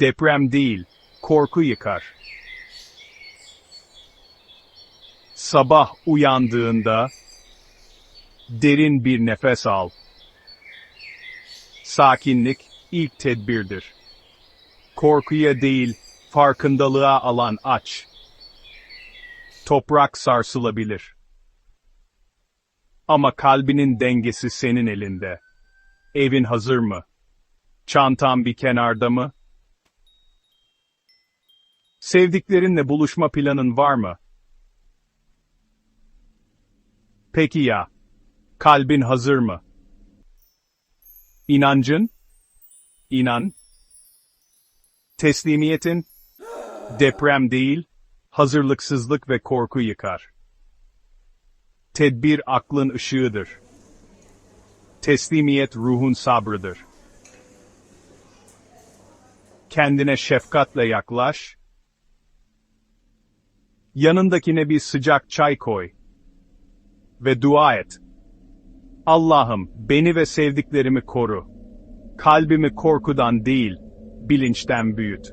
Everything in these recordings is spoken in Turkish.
Deprem değil, korku yıkar. Sabah uyandığında derin bir nefes al. Sakinlik ilk tedbirdir. Korkuya değil, farkındalığa alan aç. Toprak sarsılabilir. Ama kalbinin dengesi senin elinde. Evin hazır mı? Çantan bir kenarda mı? Sevdiklerinle buluşma planın var mı? Peki ya, kalbin hazır mı? İnancın? İnan. Teslimiyetin? Deprem değil, hazırlıksızlık ve korku yıkar. Tedbir aklın ışığıdır. Teslimiyet ruhun sabrıdır. Kendine şefkatle yaklaş. Yanındakine bir sıcak çay koy. Ve dua et. Allah'ım beni ve sevdiklerimi koru. Kalbimi korkudan değil, bilinçten büyüt.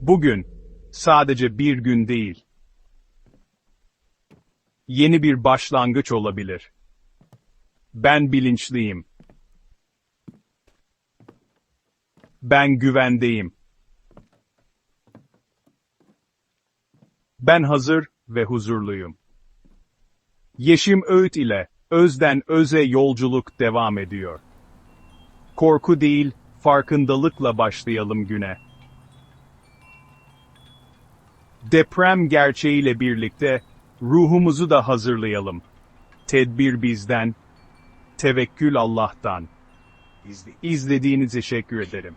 Bugün sadece bir gün değil. Yeni bir başlangıç olabilir. Ben bilinçliyim. Ben güvendeyim. Ben hazır ve huzurluyum. Yeşim Öğüt ile özden öze yolculuk devam ediyor. Korku değil, farkındalıkla başlayalım güne. Deprem gerçeğiyle birlikte ruhumuzu da hazırlayalım. Tedbir bizden, tevekkül Allah'tan. İzlediğiniz teşekkür ederim.